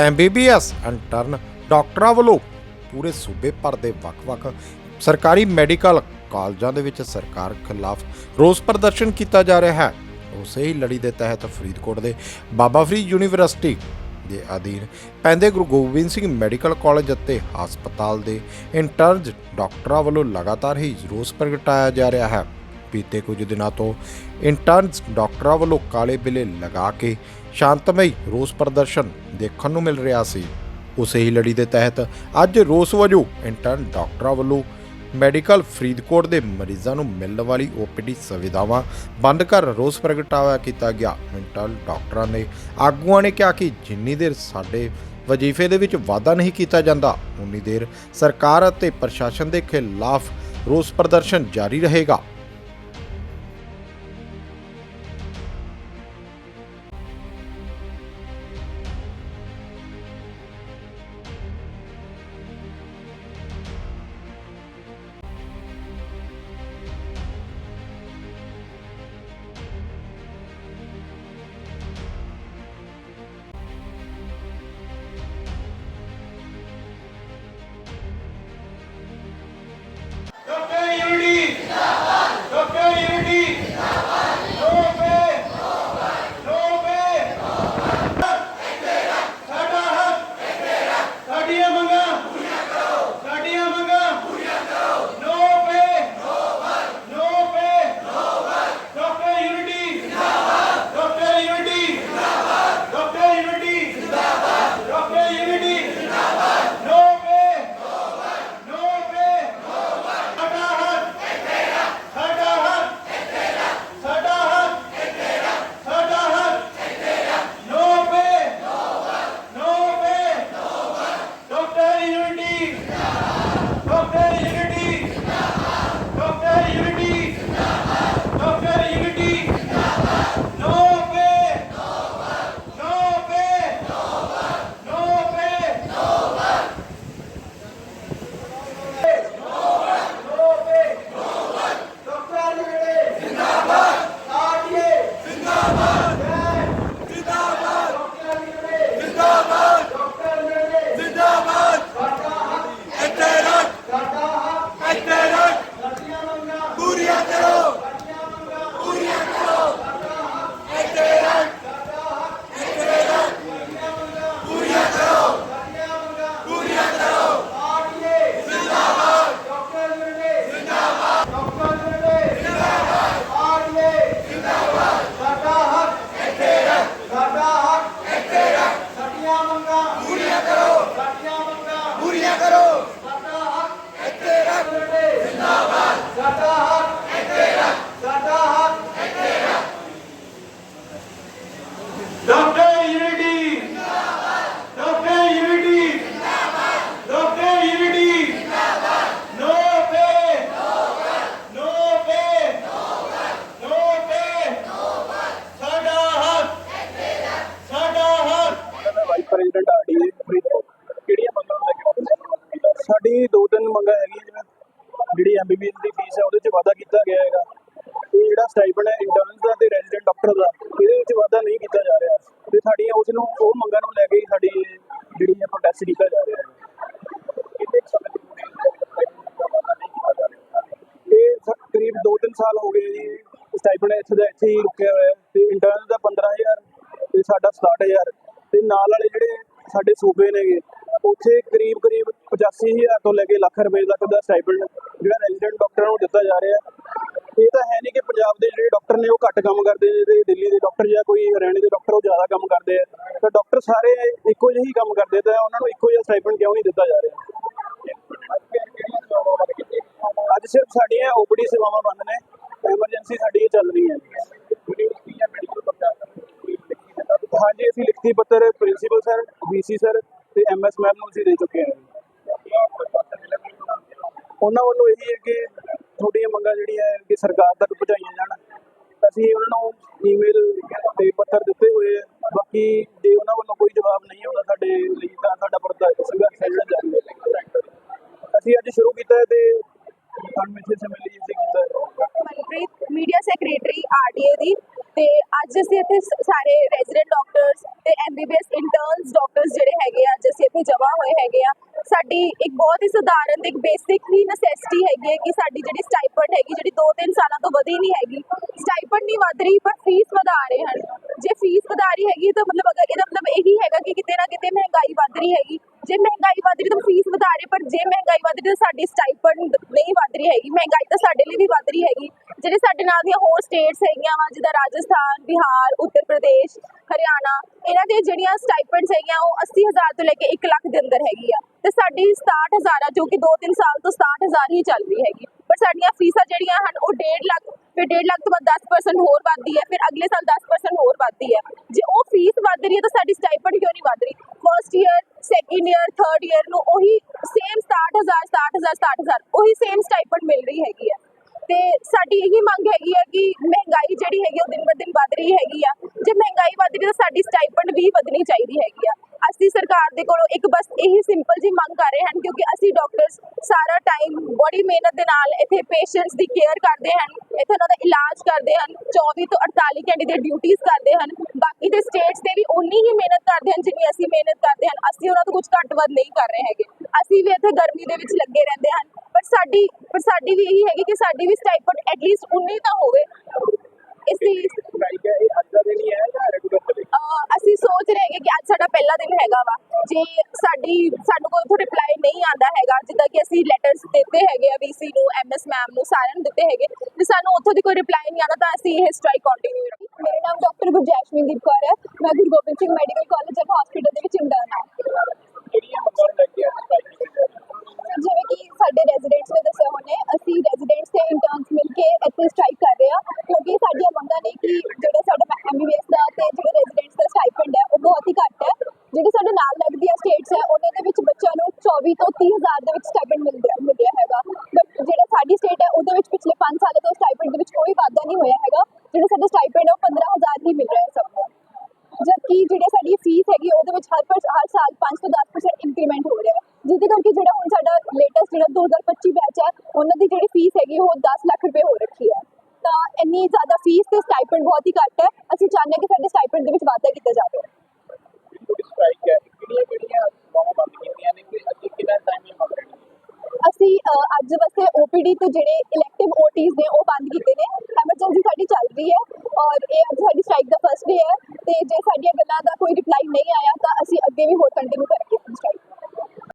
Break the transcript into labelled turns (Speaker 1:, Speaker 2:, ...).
Speaker 1: MBBS intern ਡਾਕਟਰਾਂ ਵੱਲੋਂ ਪੂਰੇ ਸੂਬੇ ਭਰ ਦੇ ਵੱਖ-ਵੱਖ ਸਰਕਾਰੀ ਮੈਡੀਕਲ ਕਾਲਜਾਂ ਦੇ ਵਿੱਚ ਸਰਕਾਰ ਖਿਲਾਫ ਰੋਸ ਪ੍ਰਦਰਸ਼ਨ ਕੀਤਾ ਜਾ ਰਿਹਾ ਹੈ। ਉਸੇ ਹੀ ਲੜੀ ਦੇ ਤਹਿਤ ਫਰੀਦਕੋਟ ਦੇ ਬਾਬਾ ਫਰੀਦ ਯੂਨੀਵਰਸਿਟੀ ਦੇ ਅਧੀਨ ਪੈਂਦੇ ਗੁਰੂ ਗੋਬਿੰਦ ਸਿੰਘ ਮੈਡੀਕਲ ਕਾਲਜ ਅਤੇ ਹਸਪਤਾਲ ਦੇ ਇੰਟਰਨਜ ਡਾਕਟਰਾਂ ਵੱਲੋਂ ਲਗਾਤਾਰ ਹੀ ਰੋਸ ਪ੍ਰਗਟਾਇਆ ਜਾ ਰਿਹਾ ਹੈ। ਬੀਤੇ ਕੁਝ ਦਿਨਾਂ ਤੋਂ ਇੰਟਰਨਸ ਡਾਕਟਰਾਂ ਵੱਲੋਂ ਕਾਲੇ ਬਿੱਲੇ ਲਗਾ ਕੇ ਸ਼ਾਂਤਮਈ ਰੋਸ ਪ੍ਰਦਰਸ਼ਨ ਦੇਖਣ ਨੂੰ ਮਿਲ ਰਿਹਾ ਸੀ। ਉਸੇ ਹੀ ਲੜੀ ਦੇ ਤਹਿਤ ਅੱਜ ਰੋਸ ਵਜੋਂ ਇੰਟਰਨ ਡਾਕਟਰਾਂ ਵੱਲੋਂ ਮੈਡੀਕਲ ਫਰੀਦਕੋਟ ਦੇ ਮਰੀਜ਼ਾਂ ਨੂੰ ਮਿਲਣ ਵਾਲੀ ਓਪੀਡੀ ਸੁਵਿਧਾਵਾਂ ਬੰਦ ਕਰ ਰੋਸ ਪ੍ਰਗਟਾਵਾ ਕੀਤਾ ਗਿਆ। ਇੰਟਰਨ ਡਾਕਟਰਾਂ ਨੇ ਆਗੂਆਂ ਨੇ ਕਿਹਾ ਕਿ ਜਿੰਨੀ ਦੇਰ ਸਾਡੇ ਵਜ਼ੀਫੇ ਦੇ ਵਿੱਚ ਵਾਧਾ ਨਹੀਂ ਕੀਤਾ ਜਾਂਦਾ, ਉਨੀ ਦੇਰ ਸਰਕਾਰ ਅਤੇ ਪ੍ਰਸ਼ਾਸਨ ਦੇ ਖਿਲਾਫ ਰੋਸ ਪ੍ਰਦਰਸ਼ਨ ਜਾਰੀ ਰਹੇਗਾ।
Speaker 2: ਜਿਹੜੀ
Speaker 3: ਐਮਬੀਬੀਐਸ ਦੀ ਫੀਸ ਹੈ, ਉਹਦੇ 'ਚ ਵਾਧਾ ਕੀਤਾ ਗਿਆ ਹੈਗਾ। ਤੇ ਜਿਹੜਾ ਸਟਾਈਪਨ ਹੈ ਇੰਟਰਨਸ ਦਾ ਤੇ ਰੈਜ਼ੀਡੈਂਟ ਡਾਕਟਰ ਦਾ, ਇਹਦੇ ਵਿੱਚ ਵਾਧਾ ਨਹੀਂ ਕੀਤਾ ਜਾ ਰਿਹਾ। ਤੇ ਸਾਡੀਆਂ ਉਸ ਨੂੰ, ਉਹ ਮੰਗਾਂ ਨੂੰ ਲੈ ਕੇ ਹੀ ਸਾਡੀ ਜਿਹੜੀ ਹੈ ਪ੍ਰੋਟੈਸਟ ਕੀਤਾ ਜਾ ਰਿਹਾ ਹੈ। ਕਰੀਬ 2-3 ਸਾਲ ਹੋ ਗਏ ਜੀ ਸਟਾਈਪਨ ਇੱਥੇ ਦਾ ਇੱਥੇ ਹੀ ਰੁਕਿਆ ਹੋਇਆ ਹੈ। ਤੇ ਇੰਟਰਨ ਦਾ 15000 ਤੇ ਸਾਡਾ 67000 ਤੇ ਨਾਲ ਵਾਲੇ ਜਿਹੜੇ ਸਾਡੇ ਸੂਬੇ ਨੇਗੇ, ਉੱਥੇ ਕਰੀਬ ਕਰੀਬ 85000 ਤੋਂ ਲੈ ਕੇ ਲੱਖ ਰੁਪਏ ਤੱਕ ਦਾ ਸਟਾਈਪਨ ਜਿਹੜਾ ਰੈਜ਼ੀਡੈਂਟ ਡਾਕਟਰਾਂ ਨੂੰ ਦਿੱਤਾ ਜਾ ਰਿਹਾ। ਇਹ ਤਾਂ ਹੈ ਨਹੀਂ ਕਿ ਪੰਜਾਬ ਦੇ ਜਿਹੜੇ ਡਾਕਟਰ ਨੇ ਉਹ ਘੱਟ ਕੰਮ ਕਰਦੇ ਨੇ ਦਿੱਲੀ ਦੇ ਡਾਕਟਰ ਜਾਂ ਕੋਈ ਹਰਿਆਣੇ ਦੇ ਡਾਕਟਰ ਉਹ ਜ਼ਿਆਦਾ ਕੰਮ ਕਰਦੇ ਆ। ਤਾਂ ਡਾਕਟਰ ਸਾਰੇ ਇੱਕੋ ਜਿਹਾ ਹੀ ਕੰਮ ਕਰਦੇ ਤਾਂ ਉਹਨਾਂ ਨੂੰ ਇੱਕੋ ਜਿਹਾ ਸਟਾਈਪਨ ਕਿਉਂ ਨਹੀਂ ਦਿੱਤਾ ਜਾ ਰਿਹਾ? ਅੱਜ ਸਿਰਫ ਸਾਡੀਆਂ ਓਪੀਡੀ ਸੇਵਾਵਾਂ ਬੰਦ ਨੇ ਐਮਰਜੈਂਸੀ ਸਾਡੀ ਚੱਲ ਰਹੀ ਹੈ। ਹਾਂਜੀ, ਅਸੀਂ ਲਿਖਤੀ ਪੱਤਰ ਪ੍ਰਿੰਸੀਪਲ ਸਰ ਵੀਸੀ ਸਰ ਤੇ ਐਮਐਸ ਮੈਮ ਨੂੰ ਅਸੀਂ ਦੇ ਚੁੱਕੇ ਹਾਂ। ਉਹਨਾਂ ਵੱਲੋਂ ਇਹੀ ਹੈ ਕਿ ਤੁਹਾਡੀਆਂ ਮੰਗਾਂ ਜਿਹੜੀਆਂ ਹੈ ਕਿ ਸਰਕਾਰ ਤੱਕ ਪਹੁੰਚਾਈਆਂ ਜਾਣ। ਅਸੀਂ ਉਹਨਾਂ ਨੂੰ ਈਮੇਲ ਤੇ ਪੱਤਰ ਦਿੱਤੇ ਹੋਏ ਆ ਬਾਕੀ ਜੇ ਉਹਨਾਂ ਵੱਲੋਂ ਕੋਈ ਜਵਾਬ ਨਹੀਂ ਆਉਂਦਾ ਸਾਡੇ ਲਈ, ਤਾਂ ਸਾਡਾ ਪ੍ਰਦਰਸ਼ਨ ਸੰਘਰਸ਼ ਜਿਹੜਾ ਜਾਰੀ ਹੈ। ਅਸੀਂ ਅੱਜ ਸ਼ੁਰੂ ਕੀਤਾ ਹੈ ਤੇ ਅਣਮਿੱਥੇ ਸਮੇਂ ਲਈ ਅਸੀਂ ਕੀਤਾ ਹੈ।
Speaker 4: ਮਨਪ੍ਰੀਤ ਮੀਡੀਆ ਸੈਕਟਰੀ ਆਰਟੀਏ ਦੀ। ਤੇ ਅੱਜ ਅਸੀਂ ਇੱਥੇ ਸਾਰੇ ਰੈਜ਼ੀਡੈਂਟ ਡਾਕਟਰਸ ਤੇ ਐਮਬੀਬੀਐਸ ਇੰਟਰਨਸ ਡਾਕਟਰਸ ਜਿਹੜੇ ਹੈਗੇ ਆ, ਅੱਜ ਅਸੀਂ ਇੱਥੇ ਜਮ੍ਹਾਂ ਹੋਏ ਹੈਗੇ ਆ। ਸਾਡੀ ਇੱਕ ਬਹੁਤ ਹੀ ਸਧਾਰਨ ਤੇ ਇੱਕ ਬੇਸਿਕ ਹੀ ਨੈਸੈਸਿਟੀ ਹੈਗੀ ਹੈ ਕਿ ਸਾਡੀ ਜਿਹੜੀ ਸਟਾਈਪੰਡ ਹੈਗੀ, ਜਿਹੜੀ 2-3 ਸਾਲਾਂ ਤੋਂ ਵਧੀ ਨਹੀਂ ਹੈਗੀ ਸਟਾਈਪੰਡ ਨਹੀਂ ਵਧ ਰਹੀ, ਪਰ ਫੀਸ ਵਧਾ ਰਹੇ ਹਨ। ਜੇ ਫੀਸ ਵਧਾ ਰਹੀ ਹੈਗੀ ਤਾਂ ਮਤਲਬ ਅਗਰ ਇਹਦਾ ਮਤਲਬ ਇਹੀ ਹੈਗਾ ਕਿ ਕਿਤੇ ਨਾ ਕਿਤੇ ਮਹਿੰਗਾਈ ਵੱਧ ਰਹੀ ਹੈਗੀ। ਜੇ ਮਹਿੰਗਾਈ ਵੱਧ ਰਹੀ ਤਾਂ ਫੀਸ ਵਧਾ ਰਹੇ, ਪਰ ਜੇ ਮਹਿੰਗਾਈ ਵੱਧ ਰਹੀ ਤਾਂ ਸਾਡੀ ਸਟਾਈਪੰਡ ਨਹੀਂ ਵੱਧ ਰਹੀ ਹੈਗੀ, ਮਹਿੰਗਾਈ ਤਾਂ ਸਾਡੇ ਲਈ ਵੀ ਵੱਧ ਰਹੀ ਹੈਗੀ। ਜਿਹੜੇ ਸਾਡੇ ਨਾਲ ਦੀਆਂ ਹੋਰ ਸਟੇਟਸ ਹੈਗੀਆਂ ਵਾ, ਜਿੱਦਾਂ ਰਾਜਸਥਾਨ, ਬਿਹਾਰ, ਉੱਤਰ ਪ੍ਰਦੇਸ਼, ਹਰਿਆਣਾ, ਇਹਨਾਂ ਦੇ ਜਿਹੜੀਆਂ ਸਟਾਈਪੰਡਸ ਹੈਗੀਆਂ, ਉਹ 80000 ਤੋਂ ਲੈ ਕੇ 1 ਲੱਖ ਦੇ ਅੰਦਰ ਹੈਗੀ ਆ। ਤੇ ਸਾਡੀ 67000 ਆ, ਜੋ ਕਿ 2-3 ਸਾਲ ਤੋਂ 67000 ਹੀ ਚੱਲ ਰਹੀ ਹੈਗੀ। ਪਰ ਸਾਡੀਆਂ ਫੀਸਾਂ ਜਿਹੜੀਆਂ ਹਨ, ਉਹ 1.5 ਲੱਖ, ਫਿਰ 1.5 ਲੱਖ ਤੋਂ ਬਾਅਦ 10% ਹੋਰ ਵੱਧਦੀ ਹੈ ਫਿਰ ਅਗਲੇ ਸਾਲ 10% ਹੋਰ ਵੱਧਦੀ ਹੈ ਜੇ ਉਹ ਫੀਸ ਵੱਧ ਰਹੀ ਹੈ ਤਾਂ ਸਾਡੀ ਸਟਾਈਪੰਡ ਕਿਉਂ ਨਹੀਂ ਵੱਧ ਰਹੀ? First year second year third year ਨੂੰ ਉਹੀ ਸੇਮ 67000 67000 67000 ਉਹੀ ਸੇਮ ਸਟਾਈਪੰਡ ਮਿਲ ਰਹੀ ਹੈਗੀ ਆ। ਤੇ ਸਾਡੀ ਇਹੀ ਮੰਗ ਹੈਗੀ ਆ ਕਿ ਮਹਿੰਗਾਈ ਜਿਹੜੀ ਹੈਗੀ ਆ, ਉਹ ਦਿਨ ਬ ਦਿਨ ਵੱਧ ਰਹੀ ਹੈਗੀ ਆ। ਜੇ ਮਹਿੰਗਾਈ ਵੱਧ ਰਹੀ ਤਾਂ ਸਾਡੀ ਸਟਾਈਪੰਡ ਵੀ ਵਧਣੀ ਚਾਹੀਦੀ ਹੈਗੀ ਆ। ਅਸੀਂ ਸਰਕਾਰ ਦੇ ਕੋਲੋਂ ਇੱਕ ਬਸ ਇਹੀ ਸਿੰਪਲ ਜੀ ਮੰਗ ਕਰ ਰਹੇ ਹਨ ਕਿਉਂਕਿ ਅਸੀਂ ਡਾਕਟਰਸ ਸਾਰਾ ਟਾਈਮ ਬੜੀ ਮਿਹਨਤ ਦੇ ਨਾਲ ਇੱਥੇ ਪੇਸ਼ੈਂਟਸ ਦੀ ਕੇਅਰ ਕਰਦੇ ਹਨ ਇੱਥੇ ਉਹਨਾਂ ਦਾ ਇਲਾਜ ਕਰਦੇ ਹਨ 24 ਤੋਂ 48 ਘੰਟੇ ਦੀ ਡਿਊਟੀਆਂ ਕਰਦੇ ਹਨ। ਬਾਕੀ ਦੇ ਸਟੇਟਸ ਤੇ ਵੀ ਉਨੀ ਹੀ ਮਿਹਨਤ ਕਰਦੇ ਹਨ ਜਿੰਨੀ ਅਸੀਂ ਮਿਹਨਤ ਕਰਦੇ ਹਨ। ਅਸੀਂ ਉਹਨਾਂ ਤੋਂ ਕੁਝ ਘੱਟ ਵੱਧ ਨਹੀਂ ਕਰ ਰਹੇ ਹੈਗੇ। ਅਸੀਂ ਵੀ ਇੱਥੇ ਗਰਮੀ ਦੇ ਵਿੱਚ ਲੱਗੇ ਰਹਿੰਦੇ ਹਨ। ਪਰ ਸਾਡੀ ਪਰ ਸਾਡੀ ਵੀ ਇਹੀ ਹੈਗੀ ਕਿ ਸਾਡੀ ਵੀ ਸਟਾਈਪੰਡ ਐਟਲੀਸਟ ਉਨੀ ਤਾਂ ਹੋਵੇ। ਇਸ ਲਈ ਅਸੀਂ ਸੋਚ ਰਹੇ ਹੈਗੇ ਕਿ ਅੱਜ ਸਾਡਾ ਪਹਿਲਾ ਦਿਨ ਹੈਗਾ ਵਾ। ਜੇ ਸਾਡੀ ਸਾਨੂੰ ਕੋਈ ਉੱਥੋਂ ਰਿਪਲਾਈ ਨਹੀਂ ਆਂਦਾ ਹੈਗਾ ਜਿੱਦਾਂ ਕਿ ਅਸੀਂ ਲੈਟਰਸ ਦਿੱਤੇ ਹੈਗੇ ਆ ਵੀਸੀ ਨੂੰ ਐਮਐਸ ਮੈਮ ਨੂੰ ਸਾਰਿਆਂ ਨੂੰ ਦਿੱਤੇ ਹੈਗੇ ਤੇ ਸਾਨੂੰ ਉੱਥੋਂ ਦੀ ਕੋਈ ਰਿਪਲਾਈ ਨਹੀਂ ਆਉਂਦਾ ਤਾਂ ਅਸੀਂ ਇਹ ਸਟ੍ਰਾਈਕ ਕੰਟੀਨਿਊ ਰੱਖੀ। ਮੇਰਾ ਨਾਮ ਡਾਕਟਰ ਗੁਰਜੈਸ਼ਮੀਨਦੀਪ ਕੌਰ ਹੈ। ਮੈਂ Guru Gobind Singh medical college and hospital ਦੇ ਵਿੱਚ ਇੰਟਰਨ ਹਾਂ
Speaker 3: ਕਿਹੜੀਆਂ ਮੰਗਾਂ ਨੂੰ ਲੈ ਕੇ ਅੱਜ ਸਟ੍ਰਾਈਕ ਕੀਤੀ ਜਾ ਰਹੀ ਹੈ
Speaker 4: ਜਿਵੇਂ ਕਿ ਸਾਡੇ ਰੈਜ਼ੀਡੈਂਟਸ ਨੇ ਦੱਸਿਆ ਹੋਣੇ, ਅਸੀਂ ਰੈਜ਼ੀਡੈਂਟਸ ਤੇ ਇੰਟਰਨਸ ਮਿਲ ਕੇ ਇੱਥੇ ਸਟ੍ਰਾਈਕ ਕਰ ਰਹੇ ਹਾਂ, ਕਿਉਂਕਿ ਸਾਡੀਆਂ ਮੰਗਾਂ ਨੇ ਕਿ ਜਿਹੜੇ ਸਾਡਾ ਐਮਬੀਬੀਐਸ ਦਾ ਤੇ ਜਿਹੜੇ ਰੈਜ਼ੀਡੈਂਟਸ ਦਾ ਸਟਾਈਪੈਂਡ ਹੈ, ਉਹ ਬਹੁਤ ਹੀ ਘੱਟ ਹੈ। ਜਿਹੜੇ ਸਾਡੇ ਨਾਲ ਲੱਗਦੀਆਂ ਸਟੇਟਸ ਹੈ, ਉਹਨਾਂ ਦੇ ਵਿੱਚ ਬੱਚਿਆਂ ਨੂੰ 24 ਤੋਂ 30 ਦੇ ਵਿੱਚ ਸਟਾਈਪੈਂਡ ਮਿਲ ਰਿਹਾ ਮਿਲ ਰਿਹਾ ਹੈਗਾ। ਬਟ ਜਿਹੜਾ ਸਾਡੀ ਸਟੇਟ ਹੈ, ਉਹਦੇ ਵਿੱਚ ਪਿਛਲੇ 5 ਸਾਲਾਂ ਤੋਂ ਸਟਾਈਪੈਂਡ ਦੇ ਵਿੱਚ ਕੋਈ ਵਾਧਾ ਨਹੀਂ ਹੋਇਆ ਹੈਗਾ। ਜਿਹੜਾ ਸਾਡਾ ਸਟਾਈਪੈਂਡ ਹੈ, ਉਹ 15000 ਹੀ ਮਿਲ ਰਿਹਾ ਹੈ ਸਭ ਨੂੰ। ਜਦਕਿ ਜਿਹੜੀ ਸਾਡੀ ਫੀਸ ਹੈਗੀ, ਉਹਦੇ ਵਿੱਚ ਹਰ ਹਰ ਸਾਲ 5 ਤੋਂ 10% ਇੰਕਰੀਮੈਂਟ ਹੋ ਰਿਹਾ ਹੈ। ਜਿਹਦੇ ਕਰਕੇ ਜਿਹੜਾ ਹੁਣ ਸਾਡਾ ਲੇਟੈਸਟ ਜਿਹੜਾ 2025 ਬੈਚ ਹੈ ਉਹਨਾਂ ਦੀ ਜਿਹੜੀ ਫੀਸ ਹੈਗੀ ਉਹ 10 ਲੱਖ ਰੁਪਏ ਹੋ ਰੱਖੀ ਹੈ ਤਾਂ ਇੰਨੀ ਜ਼ਿਆਦਾ ਫੀਸ ਤੇ ਸਟਾਈਪੈਂਡ ਬਹੁਤ ਹੀ ਘੱਟ ਹੈ। ਅਸੀਂ ਚਾਹੁੰਦੇ ਕਿ ਸਾਡੇ ਸਟਾਈਪੈਂਡ ਦੇ ਵਿੱਚ ਵਾਧਾ ਕੀਤਾ ਜਾਵੇ। ਅਸੀਂ ਅੱਜ ਵਾਸਤੇ OPD ਤੋਂ ਜਿਹੜੇ ਇਲੈਕਟਿਵ OTs ਨੇ ਉਹ ਬੰਦ ਕੀਤੇ ਨੇ। ਐਮਰਜੈਂਸੀ ਸਾਡੀ ਚੱਲ ਰਹੀ ਹੈ ਔਰ ਇਹ ਅੱਜ ਸਾਡੀ ਸਟ੍ਰਾਈਕ ਦਾ ਫਸਟ ਡੇ ਹੈ ਤੇ ਜੇ ਸਾਡੀਆਂ ਗੱਲਾਂ ਦਾ ਕੋਈ ਰਿਪਲਾਈ ਨਹੀਂ ਆਇਆ ਤਾਂ ਅਸੀਂ ਅੱਗੇ ਵੀ ਹੋਰ ਕੰਟੀਨਿਊ ਕਰਾਂਗੇ।